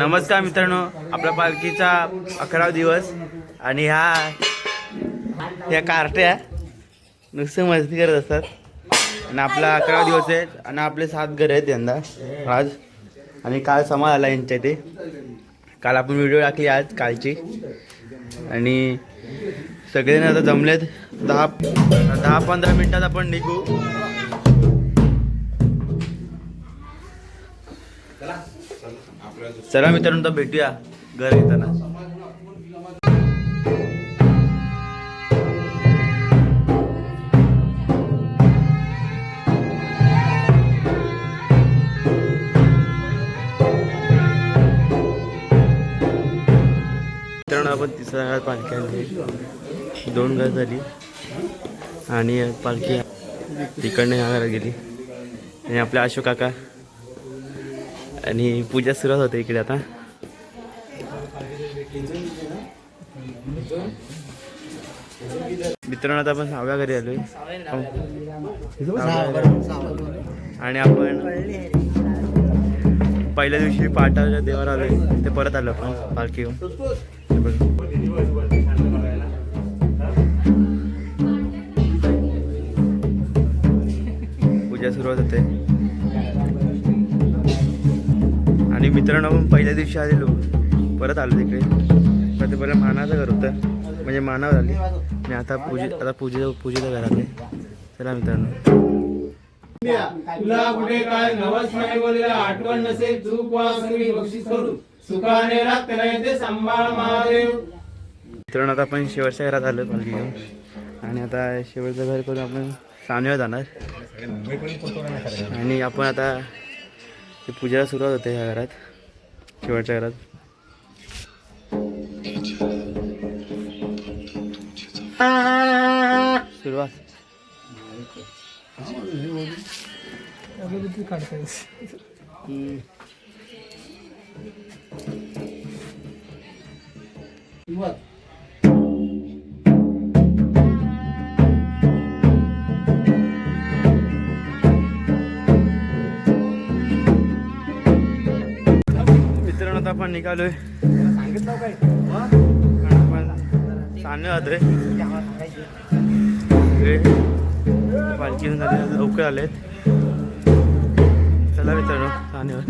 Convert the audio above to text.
नमस्कार मित्रांनो आपला पालखीचा अकरावा दिवस आणि ह्या ह्या कार्ट्या नुसतं मस्ती करत असतात. आणि आपला अकरावा दिवस आहे आणि आपले सात घर आहेत यंदा आज. आणि काल समाज आला यांच्या इथे. काल आपण व्हिडिओ टाकली आज कालची. आणि सगळेजण आता जमलेत. दहा दहा पंधरा मिनिटात आपण निघू. चला मित्रांनो तर भेटूया घर येताना. आपण तिसऱ्या घरात पालखी आणली. दोन घर झाली. आणि पालखी तिकडनं ह्या घरात गेली. आणि आपले अशोक काका आणि पूजा सुरुवात होते इकडे आता. मित्रांनो आता आपण सहाव्या घरी आलोय. आणि आपण पहिल्या दिवशी पाटाच्या देवावर आलोय. ते परत आलो आपण पालखी येऊन पूजा सुरुवात होते. मित्रांनो आपण पहिल्या दिवशी आलेलो. परत आलो तिकडे. पण ते पहिलं मानाचं घर होतं. म्हणजे मानावर आली. आणि आता पूजे आता पूजे पूजेचं घर आले चला मित्रांनो. तुला कुठे काय नवस नाही बोललेला आठवण नसेल चूक वा सगळी बक्षीस करू. सुखाने राख त्याला येते सांभाळ महादेव. मित्रांनो आता आपण शेवटच्या घरात आलो पालखी घेऊन. आणि आता शेवटचं घर करून आपण सानव्या जाणार. आणि आपण आता ते पूजेला सुरुवात होते ह्या घरात. शेवटच्या घरात. सुरुवात. मित्रांनो आपण निघालोय. आपण सामने जातोय रे पालखी झाले लवकर आलेत. चला मित्रांनो सानेवर